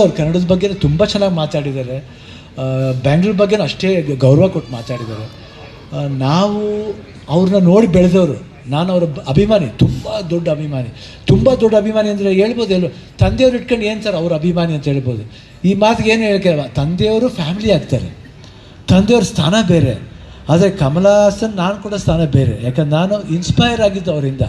ಅವ್ರು ಕನ್ನಡದ ಬಗ್ಗೆ ತುಂಬ ಚೆನ್ನಾಗಿ ಮಾತಾಡಿದ್ದಾರೆ. ಬ್ಯಾಂಗ್ಳೂರ್ ಬಗ್ಗೆ ಅಷ್ಟೇ ಗೌರವ ಕೊಟ್ಟು ಮಾತಾಡಿದ್ದಾರೆ. ನಾವು ಅವ್ರನ್ನ ನೋಡಿ ಬೆಳೆದವರು. ನಾನು ಅವರ ಅಭಿಮಾನಿ, ತುಂಬ ದೊಡ್ಡ ಅಭಿಮಾನಿ. ತುಂಬ ದೊಡ್ಡ ಅಭಿಮಾನಿ ಅಂದರೆ ಹೇಳ್ಬೋದು ಎಲ್ಲೋ, ತಂದೆಯವ್ರು ಇಟ್ಕೊಂಡು ಏನು ಸರ್ ಅವ್ರ ಅಭಿಮಾನಿ ಅಂತ ಹೇಳ್ಬೋದು. ಈ ಮಾತಿಗೆ ಏನು ಹೇಳಕ್ಕೆ ತಂದೆಯವರು ಫ್ಯಾಮಿಲಿ ಆಗ್ತಾರೆ. ತಂದೆಯವ್ರ ಸ್ಥಾನ ಬೇರೆ. ಆದರೆ ಕಮಲ್ ನಾನು ಕೂಡ ಸ್ಥಾನ ಬೇರೆ. ಯಾಕಂದ್ರೆ ನಾನು ಇನ್ಸ್ಪೈರ್ ಆಗಿದ್ದು ಅವರಿಂದ.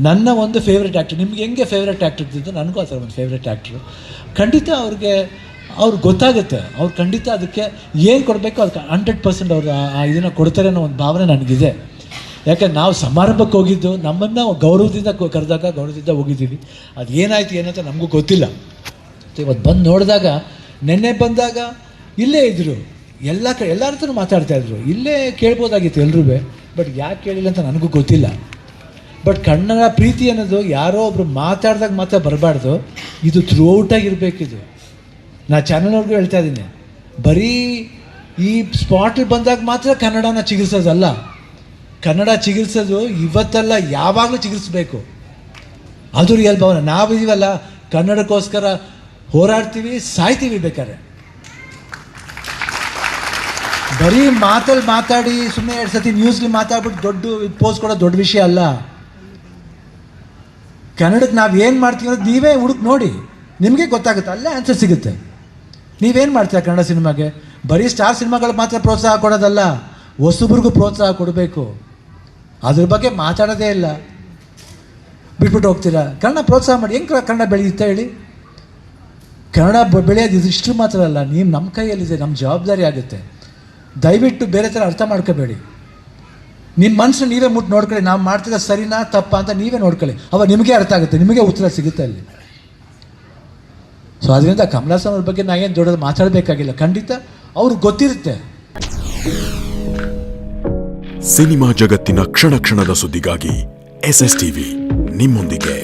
ನನ್ನ ಒಂದು ಫೇವ್ರೆಟ್ ಆ್ಯಕ್ಟರ್ ನಿಮ್ಗೆ ಹೆಂಗೆ ಫೇವ್ರೆಟ್ ಆ್ಯಕ್ಟರ್ ಇದ್ದಿದ್ದು? ನನಗೂ ಆ ಥರ ಒಂದು ಫೇವ್ರೆಟ್ ಆ್ಯಕ್ಟ್ರು ಖಂಡಿತ ಅವ್ರಿಗೆ ಅವ್ರಿಗೆ ಗೊತ್ತಾಗುತ್ತೆ. ಅವ್ರು ಖಂಡಿತ ಅದಕ್ಕೆ ಏನು ಕೊಡಬೇಕು, ಅದಕ್ಕೆ ಹಂಡ್ರೆಡ್ ಪರ್ಸೆಂಟ್ ಅವ್ರು ಆ- ಇದನ್ನು ಕೊಡ್ತಾರೆ ಅನ್ನೋ ಒಂದು ಭಾವನೆ ನನಗಿದೆ. ಯಾಕಂದ್ರೆ ನಾವು ಸಮಾರಂಭಕ್ಕೆ ಹೋಗಿದ್ದು, ನಮ್ಮನ್ನು ಗೌರವದಿಂದ ಕರೆದಾಗ ಗೌರವದಿಂದ ಹೋಗಿದ್ದೀವಿ. ಅದು ಏನಾಯ್ತು, ಏನಂತ ನಮಗೂ ಗೊತ್ತಿಲ್ಲ. ಇವತ್ತು ಬಂದು ನೋಡಿದಾಗ, ನೆನ್ನೆ ಬಂದಾಗ ಇಲ್ಲೇ ಇದ್ದರು ಎಲ್ಲ ಕಡೆ ಎಲ್ಲರ ಹತ್ರ ಮಾತಾಡ್ತಾ ಇದ್ರು. ಇಲ್ಲೇ ಕೇಳ್ಬೋದಾಗಿತ್ತು ಎಲ್ರೂ ಬಟ್ ಯಾಕೆ ಕೇಳಿಲ್ಲ ಅಂತ ನನಗೂ ಗೊತ್ತಿಲ್ಲ. ಬಟ್ ಕನ್ನಡ ಪ್ರೀತಿ ಅನ್ನೋದು ಯಾರೋ ಒಬ್ರು ಮಾತಾಡ್ದಾಗ ಮಾತ್ರ ಬರಬಾರ್ದು. ಇದು ಥ್ರೂ ಔಟಾಗಿರ್ಬೇಕಿದು ನಾ ಚಾನಲ್ನವ್ರಿಗೂ ಹೇಳ್ತಾ ಇದ್ದೀನಿ. ಬರೀ ಈ ಸ್ಪಾಟಲ್ಲಿ ಬಂದಾಗ ಮಾತ್ರ ಕನ್ನಡನ ಚಿಗಿರ್ಸೋದಲ್ಲ. ಕನ್ನಡ ಚಿಗಿರ್ಸೋದು ಇವತ್ತಲ್ಲ ಯಾವಾಗಲೂ ಚಿಗಿರ್ಸ್ಬೇಕು. ಅದು ರಿಯಲ್ ಭಾವನೆ. ನಾವಿದೀವಲ್ಲ ಕನ್ನಡಕ್ಕೋಸ್ಕರ ಹೋರಾಡ್ತೀವಿ, ಸಾಯ್ತೀವಿ ಬೇಕಾದ್ರೆ. ಬರೀ ಮಾತಲ್ಲಿ ಮಾತಾಡಿ ಸುಮ್ಮನೆ ಎರಡು ಸತಿ ನ್ಯೂಸ್ಲಿ ಮಾತಾಡ್ಬಿಟ್ಟು ದೊಡ್ಡ ಪೋಸ್ಟ್ ಕೊಡೋ ದೊಡ್ಡ ವಿಷಯ ಅಲ್ಲ. ಕನ್ನಡಕ್ಕೆ ನಾವು ಏನು ಮಾಡ್ತೀವಿ ಅನ್ನೋದು ನೀವೇ ಹುಡುಕ್ ನೋಡಿ. ನಿಮಗೆ ಗೊತ್ತಾಗುತ್ತೆ, ಅಲ್ಲೇ ಆನ್ಸರ್ ಸಿಗುತ್ತೆ. ನೀವೇನು ಮಾಡ್ತೀರಾ ಕನ್ನಡ ಸಿನಿಮಾಗೆ? ಬರೀ ಸ್ಟಾರ್ ಸಿನಿಮಾಗಳು ಮಾತ್ರ ಪ್ರೋತ್ಸಾಹ ಕೊಡೋದಲ್ಲ, ಹೊಸಬ್ರಿಗೂ ಪ್ರೋತ್ಸಾಹ ಕೊಡಬೇಕು. ಅದ್ರ ಬಗ್ಗೆ ಮಾತಾಡೋದೇ ಇಲ್ಲ. ಬಿಟ್ಬಿಟ್ಟು ಹೋಗ್ತೀರಾ? ಕನ್ನಡ ಪ್ರೋತ್ಸಾಹ ಮಾಡಿ, ಹೆಂಗೆ ಕನ್ನಡ ಬೆಳೆಯುತ್ತೆ ಹೇಳಿ? ಕನ್ನಡ ಬೆಳೆಯೋದು ಇದಿಷ್ಟು ಮಾತ್ರ ಅಲ್ಲ, ನೀವು ನಮ್ಮ ಕೈಯಲ್ಲಿದೆ ನಮ್ಮ ಜವಾಬ್ದಾರಿ ಆಗುತ್ತೆ. ದಯವಿಟ್ಟು ಬೇರೆ ಥರ ಅರ್ಥ ಮಾಡ್ಕೋಬೇಡಿ. ನಿಮ್ಮ ಮನಸ್ಸು ನೀವೇ ಮುಟ್ಟು ನೋಡ್ಕೊಳ್ಳಿ, ನಾವು ಮಾಡ್ತಿದ್ದ ಸರಿನಾ ತಪ್ಪಾ ಅಂತ ನೀವೇ ನೋಡ್ಕೊಳ್ಳಿ. ಅವಾಗ ನಿಮಗೆ ಅರ್ಥ ಆಗುತ್ತೆ, ನಿಮಗೆ ಉತ್ತರ ಸಿಗುತ್ತೆ ಅಲ್ಲಿ. ಸೊ ಅದರಿಂದ ಕಮಲಾಸನ್ ಅವ್ರ ಬಗ್ಗೆ ನಾ ಏನು ದೊಡ್ಡದು ಮಾತಾಡಬೇಕಾಗಿಲ್ಲ. ಖಂಡಿತ ಅವ್ರಿಗೆ ಗೊತ್ತಿರುತ್ತೆ. ಸಿನಿಮಾ ಜಗತ್ತಿನ ಕ್ಷಣ ಕ್ಷಣದ ಸುದ್ದಿಗಾಗಿ ಎಸ್ ಎಸ್ ಟಿವಿ ನಿಮ್ಮೊಂದಿಗೆ.